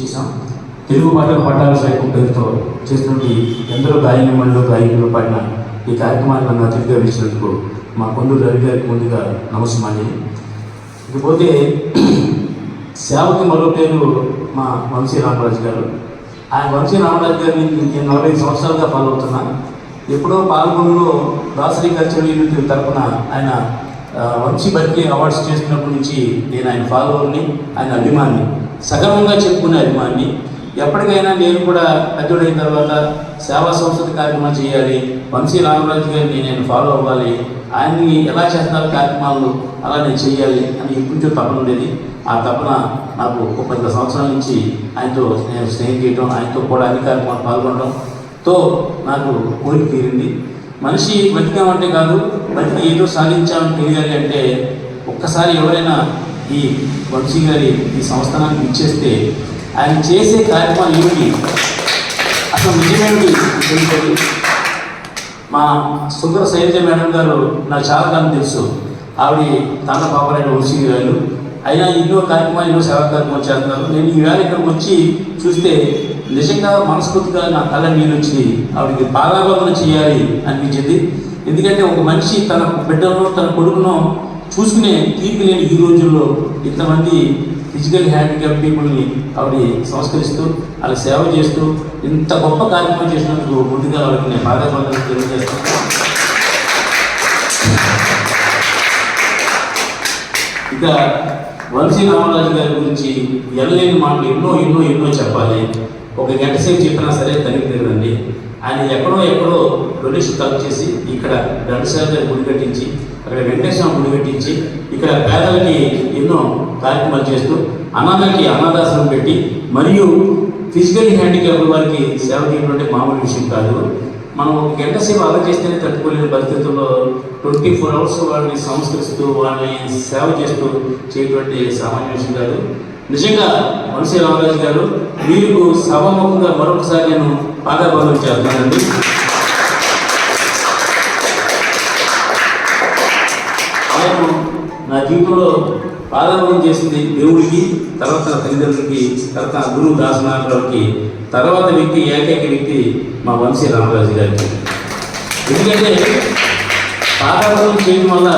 చేశాం. తెలుగు పాటలు పట్టాల పేరుతో చేసినటువంటి ఎందరో గాయనిమణులు గాయకులు పాడిన ఈ కార్యక్రమాన్ని నన్ను అతిథిగా వేసినందుకు మా కొండూరు రవి గారికి ముందుగా నమస్కారం ఇకపోతే సేవకి మరో పేరు మా వంశీ రామరాజు గారు. ఆయన వంశీ రామరాజు గారిని నేను నలభై ఐదు సంవత్సరాలుగా ఫాలో అవుతున్నాను. ఎప్పుడో పాల్గొనలో దాసరి కల్చరల్ యూనిట్ తరపున ఆయన వంశీ బర్త్డే అవార్డ్స్ చేసినప్పటి నుంచి నేను ఆయన ఫాలోవర్ని ఆయన అభిమాని సగర్వంగా చెప్పుకునే అభిమాన్ని ఎప్పటికైనా నేను కూడా పెద్దోడైన తర్వాత సేవా సంస్కృతి కార్యక్రమాలు చేయాలి. వంశీ రామరాజు గారిని నేను ఫాలో అవ్వాలి. ఆయన్ని ఎలా చేస్తున్నారు కార్యక్రమాలు అలా నేను చేయాలి అని కొంచెం తపన ఉండేది. ఆ తపన నాకు ఒక పది సంవత్సరాల నుంచి ఆయనతో నేను స్నేహం చేయడం ఆయనతో కూడా అన్ని కార్యక్రమాలు పాల్గొనడంతో నాకు కోరిక తీరింది. మనిషి బతికామంటే కాదు బతికి ఏదో సాధించామని తెలియాలి అంటే ఒక్కసారి ఎవరైనా ఈ వంశీ గారి ఈ సంస్థానానికి ఇచ్చేస్తే ఆయన చేసే కార్యక్రమాలు ఏమిటి? అసలు నిజమేమిటి? మా సుందర శైలజ మేడం గారు నాకు చాలా కాలం తెలుసు. ఆవిడ తన పాపలైన వంశీ గారు. అయినా ఎన్నో కార్యక్రమాలు ఎన్నో సేవా కార్యక్రమాలు చేస్తున్నారు. నేను ఈవేళ ఇక్కడికి వచ్చి చూస్తే నిజంగా మనస్ఫూర్తిగా నా కళ్ళ నీళ్ళు వచ్చింది ఆవిడకి పాదాభాగం చేయాలి అనిపించింది. ఎందుకంటే ఒక మనిషి తన బిడ్డను తన కొడుకును చూసుకునే తీరిక లేని ఈ రోజుల్లో ఇంతమంది ఫిజికల్ హ్యాండిక్యాప్ పీపుల్ని ఆవిడ సంస్కరిస్తూ వాళ్ళ సేవ చేస్తూ ఇంత గొప్ప కార్యక్రమం చేసినందుకు ముందుగా వాళ్ళకి నేను పాదాభాగాలు తెలియజేస్తాను. ఇక వంశీ రామరాజు గారి గురించి ఎనలేని మాటలు ఎన్నో ఎన్నో ఎన్నో చెప్పాలి. ఒక గంట సేపు చెప్పినా సరే తనిఖీ తిరగండి ఆయన ఎక్కడో ఎక్కడో డొనేషన్ కలెక్ట్ చేసి ఇక్కడ ఘంటసాల గుడి కట్టించి అక్కడ వెంకటేశ్వర గుడి కట్టించి ఇక్కడ పేదలకి ఎన్నో కార్యక్రమాలు చేస్తూ అనాథలకి అనాథాశ్రమం పెట్టి మరియు ఫిజికల్ హ్యాండిక్యాప్ వారికి సేవ చేయడం మామూలు విషయం కాదు. మనం ఒక గంట సేపు అలా చేస్తేనే తట్టుకోలేని పరిస్థితుల్లో ట్వంటీ ఫోర్ అవర్స్ వాళ్ళని సంస్కరిస్తూ వాళ్ళని సేవ చేస్తూ చేయటువంటి సామాన్య విషయం కాదు. నిజంగా వంశీ రామరాజు గారు మీకు సభాముఖంగా మరొకసారి నేను పాదాభాగం చేస్తున్నానండి. నేను నా జీవితంలో పాదాభాగం చేసింది దేవుడికి తర్వాత తల్లిదండ్రులకి తర్వాత గురువు దాసనాథరావుకి తర్వాత వ్యక్తి ఏకైక వ్యక్తి మా వంశీ రామరాజు గారికి. ఎందుకంటే పాదాభాగం చేయడం వల్ల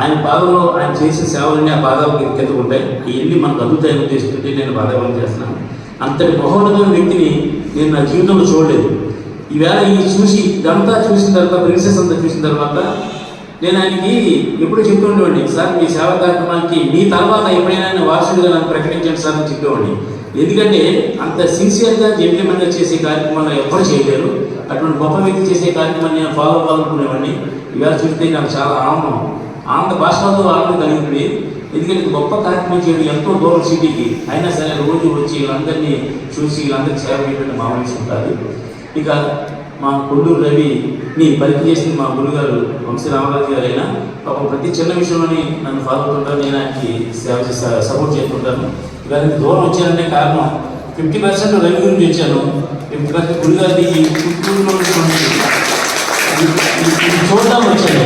ఆయన పాదంలో ఆయన చేసే సేవలన్నీ ఆ పాదాలకు కింద ఉంటాయి. ఇవన్నీ మనకు అందుతాయని ఉద్దేశిస్తుంటే నేను పాదాభాగం చేస్తున్నాను. అంతటి మహోన్నతమైన వ్యక్తిని నేను నా జీవితంలో చూడలేదు. ఈవేళ ఈ చూసి ఇదంతా చూసిన తర్వాత ప్రిన్సెస్ అంతా చూసిన తర్వాత నేను ఆయనకి ఎప్పుడు చెప్తుండేవాడిని సార్ మీ సేవా కార్యక్రమానికి మీ తర్వాత ఎప్పుడైనా వారసుడిగా నాకు ప్రకటించండి సార్ అని చెప్పేవాడిని ఎందుకంటే అంత సిన్సియర్గా జెంట్లమెన్గా చేసే కార్యక్రమాలు ఎవరు చేయలేరు అటువంటి గొప్ప వ్యక్తి చేసే కార్యక్రమాన్ని నేను ఫాలో అవ్వాలనుకునేవాడిని ఇవాళ చూస్తే నాకు చాలా ఆనందం ఆనంద భాషలో ఆనందం కలిగింది. ఎందుకంటే గొప్ప కార్యక్రమం చేయడం ఎంతో దూరం సిటీకి. అయినా సరే రోజు వచ్చి వీళ్ళందరినీ చూసి వీళ్ళందరికీ సేవ చేయడం మామూలు విషయం ఇక మా కొల్లూరు రవిని పరిచయం చేసిన మా గురుగారు వంశీ రామరాజు గారు అయినా ఒక ప్రతి చిన్న విషయంలోని నన్ను ఫాలో అవుతుంటారు నేను ఆయనకి సేవ చేస్తా సపోర్ట్ చేస్తుంటాను. ఇలాంటి దూరం వచ్చానంటే కారణం ఫిఫ్టీ పర్సెంట్ రవి గురించి వచ్చాను ఫిఫ్టీ పర్సెంట్ గురుగారి ఈ పుత్తూరులో ఉన్నటువంటి చూడడం వచ్చాను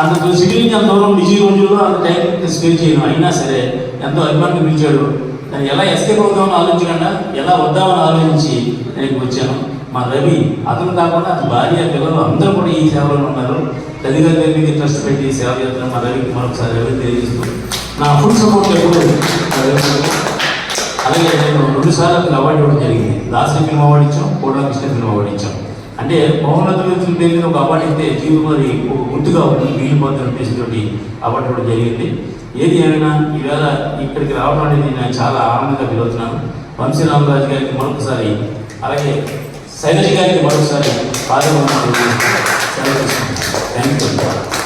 అంత సిటీ నుంచి అంత దూరం బిజీ రోజుల్లో అంత టైం స్పెండ్ చేయను. అయినా సరే ఎంతో అభిమానులు పిలిచాడు. దాన్ని ఎలా ఎస్కేప్ అవుదామని ఆలోచించకుండా ఎలా వద్దామని ఆలోచించి నేను వచ్చాను. మా రవి అతను కాకుండా భార్య పిల్లలు అందరూ కూడా ఈ సేవలో ఉన్నారు. తల్లిదండ్రుల మీద ట్రస్ట్ పెట్టి సేవ చేస్తున్న మా రవికి మరొకసారి రవి తెలియజేస్తూ. నా ఫుల్ సపోర్ట్ ఎప్పుడు? అలాగే నేను రెండు సార్లు అతను అవార్డు ఇవ్వడం జరిగింది. దాసరి ఫిల్మ్ అవార్డు ఇచ్చాం కోడా కృష్ణ ఫిల్మ్ అవార్డు ఇచ్చాం. అంటే మహోన్నత వ్యక్తుల పేరు ఒక అవార్డు ఇస్తే జీవితం అది ఒక గుర్తుగా ఉంటుంది. మిగిలిపోతున్న ఉద్దేశంతో అవార్డు ఇవ్వడం జరిగింది. ఏది ఏమైనా ఈవేళ ఇక్కడికి రావడం అనేది నేను చాలా ఆనందంగా ఫీల్ అవుతున్నాను. వంశీ గారికి మరొకసారి. అలాగే శైలజ గారికి మరొకసారి పాదం థ్యాంక్ యూ